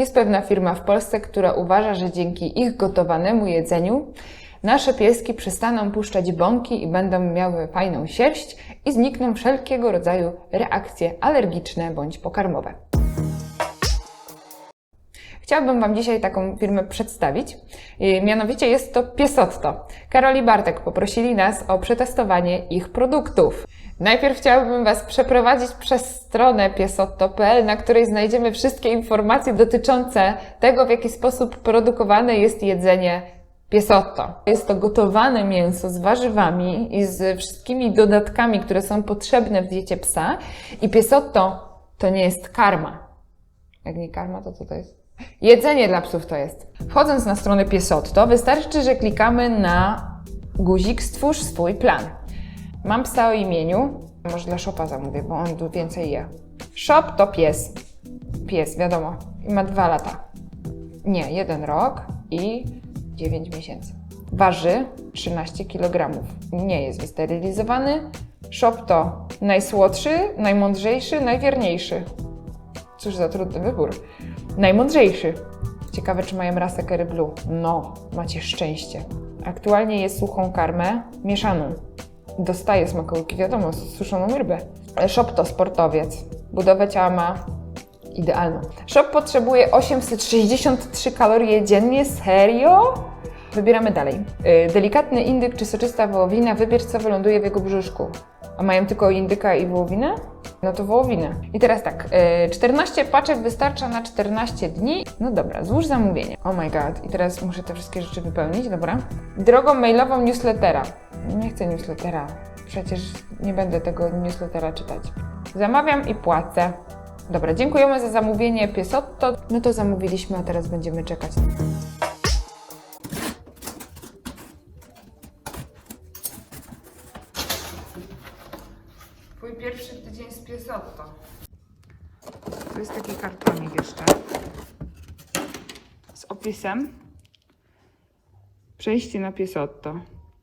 Jest pewna firma w Polsce, która uważa, że dzięki ich gotowanemu jedzeniu nasze pieski przestaną puszczać bąki i będą miały fajną sierść i znikną wszelkiego rodzaju reakcje alergiczne bądź pokarmowe. Chciałabym Wam dzisiaj taką firmę przedstawić. Yy, Mianowicie jest to Piesotto. Karol i Bartek poprosili nas o przetestowanie ich produktów. Najpierw chciałabym Was przeprowadzić przez stronę piesotto.pl, na której znajdziemy wszystkie informacje dotyczące tego, w jaki sposób produkowane jest jedzenie Piesotto. Jest to gotowane mięso z warzywami i z wszystkimi dodatkami, które są potrzebne w diecie psa. I Piesotto to nie jest karma. Jak nie karma, to co to jest? Jedzenie dla psów to jest. Wchodząc na stronę Piesotto, wystarczy, że klikamy na guzik Stwórz swój plan. Mam psa o imieniu, może dla Szopa zamówię, bo on tu więcej je. Shop to pies. Pies, wiadomo. I ma dwa lata. Nie, jeden rok i 9 miesięcy. Waży 13 kg. Nie jest wysterylizowany. Shop to najsłodszy, najmądrzejszy, najwierniejszy. Cóż za trudny wybór. Najmądrzejszy. Ciekawe, czy mają rasę Kerry Blue. No, macie szczęście. Aktualnie je suchą karmę mieszaną. Dostaje smakołyki, wiadomo, suszoną rybę. Shop to sportowiec. Budowę ciała ma idealną. Shop potrzebuje 863 kalorie dziennie. Serio? Wybieramy dalej. Yy, Delikatny indyk czy soczysta wołowina, wybierz co wyląduje w jego brzuszku. A mają tylko indyka i wołowinę? No to wołowinę. I teraz tak, yy, 14 paczek wystarcza na 14 dni. No dobra, złóż zamówienie. Oh my god, i teraz muszę te wszystkie rzeczy wypełnić, dobra? Drogą mailową newslettera. Nie chcę newslettera. Przecież nie będę tego newslettera czytać. Zamawiam i płacę. Dobra, dziękujemy za zamówienie Piesotto. No to zamówiliśmy, a teraz będziemy czekać. Twój pierwszy tydzień z Piesotto. To jest taki kartonik jeszcze. Z opisem. Przejście na Piesotto.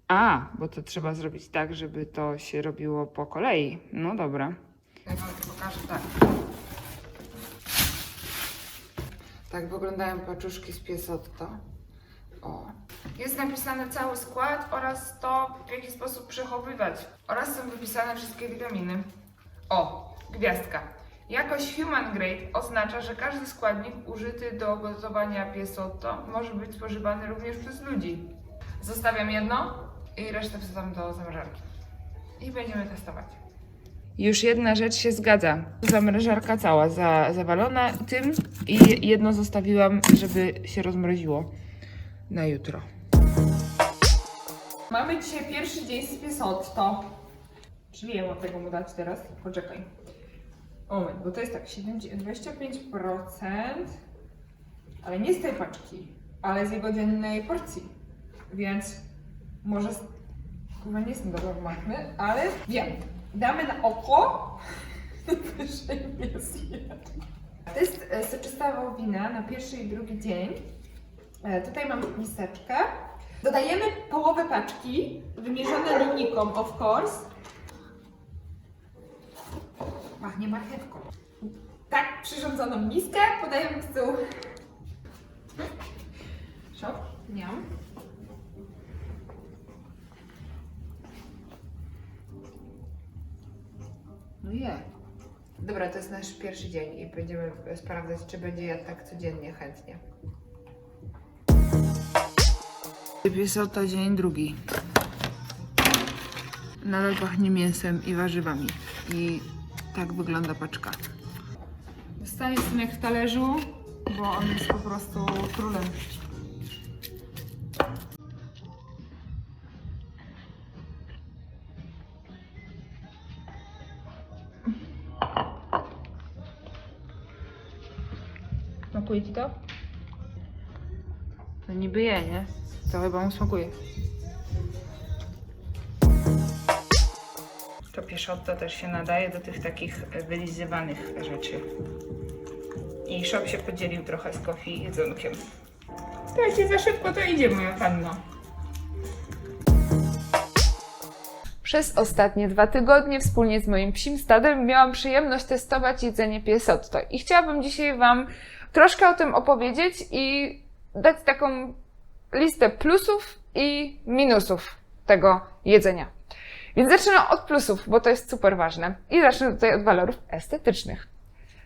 A, bo to trzeba zrobić tak, żeby to się robiło po kolei. No dobra. Ja wam pokażę tak. Tak wyglądają paczuszki z Piesotto. O. Jest napisany cały skład oraz to, w jaki sposób przechowywać. Oraz są wypisane wszystkie witaminy. O, gwiazdka. Jakość human grade oznacza, że każdy składnik użyty do gotowania piesotto może być spożywany również przez ludzi. Zostawiam jedno i resztę wsadzam do zamrażarki. I będziemy testować. Już jedna rzecz się zgadza. Zamrażarka cała za, zawalona tym i jedno zostawiłam, żeby się rozmroziło na jutro. Mamy dzisiaj pierwszy dzień z piesotto. Czyli ja mam tego mu dać teraz? Poczekaj. Moment, bo to jest tak, 7, 25%, ale nie z tej paczki, ale z jego dziennej porcji. Więc może. Chyba nie jestem dobra w matmy, ale wiem. Damy na oko. Wyżej nie zjadł. To jest e, soczysta wołowina na pierwszy i drugi dzień. E, Tutaj mam miseczkę. Dodajemy połowę paczki, wymierzone linijką, of course. Pachnie marchewką. Tak przyrządzoną miskę podajemy psu. Szok? Miam. No je. Dobra, to jest nasz pierwszy dzień i będziemy sprawdzać, czy będzie jadł tak codziennie, chętnie. Piesota dzień drugi. Nadal pachnie mięsem i warzywami. I tak wygląda paczka. Dostanie synek w talerzu, bo on jest po prostu królem. Smakuje ci to? No niby je, nie? To chyba mu smakuje. To pieszotto też się nadaje do tych takich wylizywanych rzeczy. I szop się podzielił trochę z kofi jedzonkiem. Słuchajcie, za szybko to idzie, moja panno. Przez ostatnie dwa tygodnie wspólnie z moim psim stadem miałam przyjemność testować jedzenie piesotto i chciałabym dzisiaj Wam troszkę o tym opowiedzieć i dać taką listę plusów i minusów tego jedzenia. Więc zacznę od plusów, bo to jest super ważne. I zacznę tutaj od walorów estetycznych.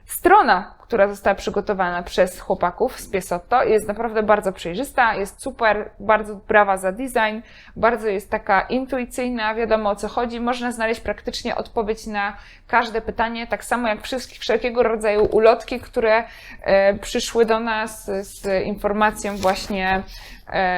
Strona, która została przygotowana przez chłopaków z Piesotto jest naprawdę bardzo przejrzysta, jest super, bardzo brawa za design, bardzo jest taka intuicyjna, wiadomo o co chodzi, można znaleźć praktycznie odpowiedź na każde pytanie, tak samo jak wszystkich wszelkiego rodzaju ulotki, które e, przyszły do nas z informacją właśnie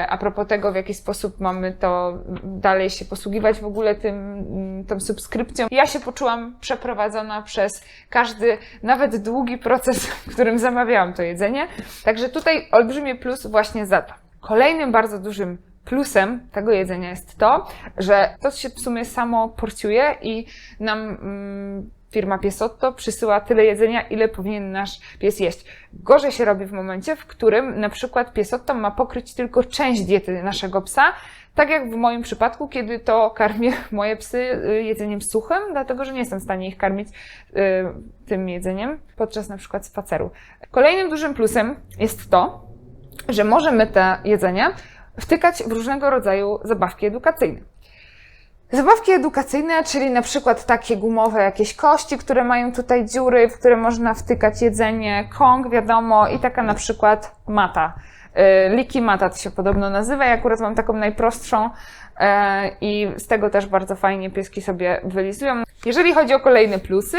a propos tego, w jaki sposób mamy to dalej się posługiwać w ogóle tym, tą subskrypcją. Ja się poczułam przeprowadzona przez każdy, nawet długi proces, w którym zamawiałam to jedzenie. Także tutaj olbrzymie plus właśnie za to. Kolejnym bardzo dużym plusem tego jedzenia jest to, że to się w sumie samo porcjuje i nam mm, firma Piesotto przysyła tyle jedzenia, ile powinien nasz pies jeść. Gorzej się robi w momencie, w którym na przykład Piesotto ma pokryć tylko część diety naszego psa, tak jak w moim przypadku, kiedy to karmię moje psy y, jedzeniem suchym, dlatego że nie jestem w stanie ich karmić y, tym jedzeniem podczas na przykład spaceru. Kolejnym dużym plusem jest to, że możemy te jedzenia wtykać w różnego rodzaju zabawki edukacyjne. Zabawki edukacyjne, czyli na przykład takie gumowe jakieś kości, które mają tutaj dziury, w które można wtykać jedzenie, kong, wiadomo, i taka na przykład mata. Y, Liki mata to się podobno nazywa. Ja akurat mam taką najprostszą e, i z tego też bardzo fajnie pieski sobie wylizują. Jeżeli chodzi o kolejne plusy,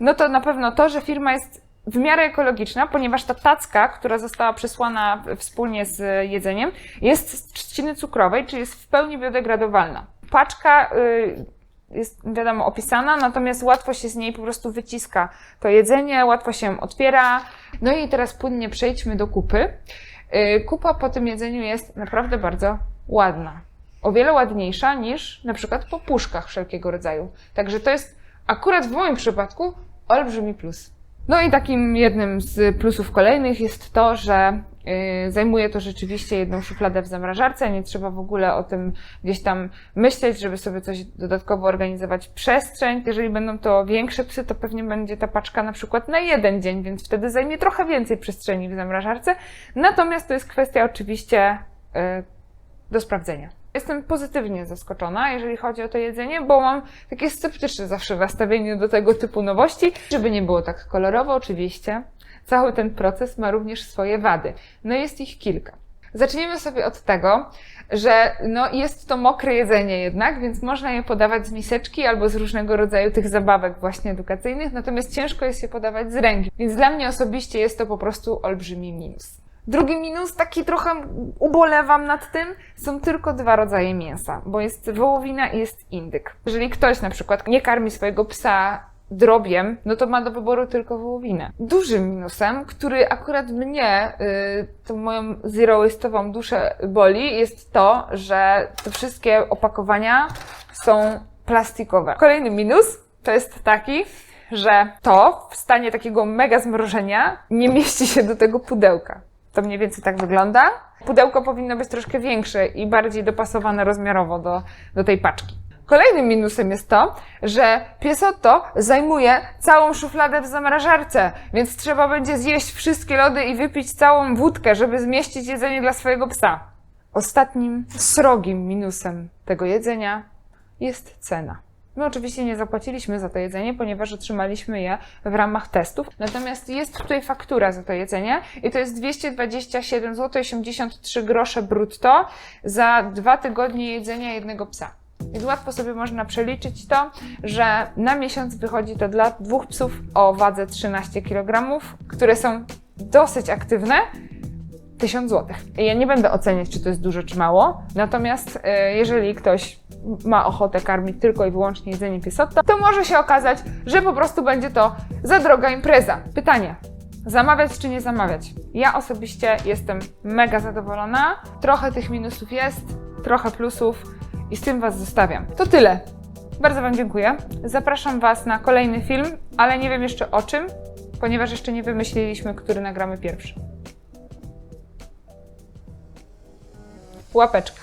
no to na pewno to, że firma jest w miarę ekologiczna, ponieważ ta tacka, która została przesłana wspólnie z jedzeniem, jest z trzciny cukrowej, czyli jest w pełni biodegradowalna. Paczka y, jest, wiadomo, opisana, natomiast łatwo się z niej po prostu wyciska to jedzenie, łatwo się otwiera. No i teraz płynnie przejdźmy do kupy. Y, Kupa po tym jedzeniu jest naprawdę bardzo ładna. O wiele ładniejsza niż na przykład po puszkach wszelkiego rodzaju. Także to jest akurat w moim przypadku olbrzymi plus. No i takim jednym z plusów kolejnych jest to, że yy, zajmuje to rzeczywiście jedną szufladę w zamrażarce. Nie trzeba w ogóle o tym gdzieś tam myśleć, żeby sobie coś dodatkowo organizować przestrzeń. Jeżeli będą to większe psy, to pewnie będzie ta paczka na przykład na jeden dzień, więc wtedy zajmie trochę więcej przestrzeni w zamrażarce. Natomiast to jest kwestia oczywiście yy, do sprawdzenia. Jestem pozytywnie zaskoczona, jeżeli chodzi o to jedzenie, bo mam takie sceptyczne zawsze nastawienie do tego typu nowości, żeby nie było tak kolorowo, oczywiście. Cały ten proces ma również swoje wady. No jest ich kilka. Zaczniemy sobie od tego, że no jest to mokre jedzenie jednak, więc można je podawać z miseczki albo z różnego rodzaju tych zabawek właśnie edukacyjnych, natomiast ciężko jest je podawać z ręki. Więc dla mnie osobiście jest to po prostu olbrzymi minus. Drugi minus, taki trochę ubolewam nad tym, są tylko dwa rodzaje mięsa, bo jest wołowina i jest indyk. Jeżeli ktoś na przykład nie karmi swojego psa drobiem, no to ma do wyboru tylko wołowinę. Dużym minusem, który akurat mnie, yy, tą moją zero-waste'ową duszę boli, jest to, że te wszystkie opakowania są plastikowe. Kolejny minus to jest taki, że to w stanie takiego mega zmrożenia nie mieści się do tego pudełka. To mniej więcej tak wygląda. Pudełko powinno być troszkę większe i bardziej dopasowane rozmiarowo do, do tej paczki. Kolejnym minusem jest to, że piesotto zajmuje całą szufladę w zamrażarce, więc trzeba będzie zjeść wszystkie lody i wypić całą wódkę, żeby zmieścić jedzenie dla swojego psa. Ostatnim srogim minusem tego jedzenia jest cena. My oczywiście nie zapłaciliśmy za to jedzenie, ponieważ otrzymaliśmy je w ramach testów. Natomiast jest tutaj faktura za to jedzenie i to jest 227 zł 83 grosze brutto za dwa tygodnie jedzenia jednego psa. Więc łatwo sobie można przeliczyć to, że na miesiąc wychodzi to dla dwóch psów o wadze 13 kg, które są dosyć aktywne, 1000 zł. Ja nie będę oceniać, czy to jest dużo, czy mało. Natomiast e, jeżeli ktoś ma ochotę karmić tylko i wyłącznie jedzenie piesotto, to może się okazać, że po prostu będzie to za droga impreza. Pytanie. Zamawiać czy nie zamawiać? Ja osobiście jestem mega zadowolona. Trochę tych minusów jest, trochę plusów i z tym Was zostawiam. To tyle. Bardzo Wam dziękuję. Zapraszam Was na kolejny film, ale nie wiem jeszcze o czym, ponieważ jeszcze nie wymyśliliśmy, który nagramy pierwszy. Łapeczka.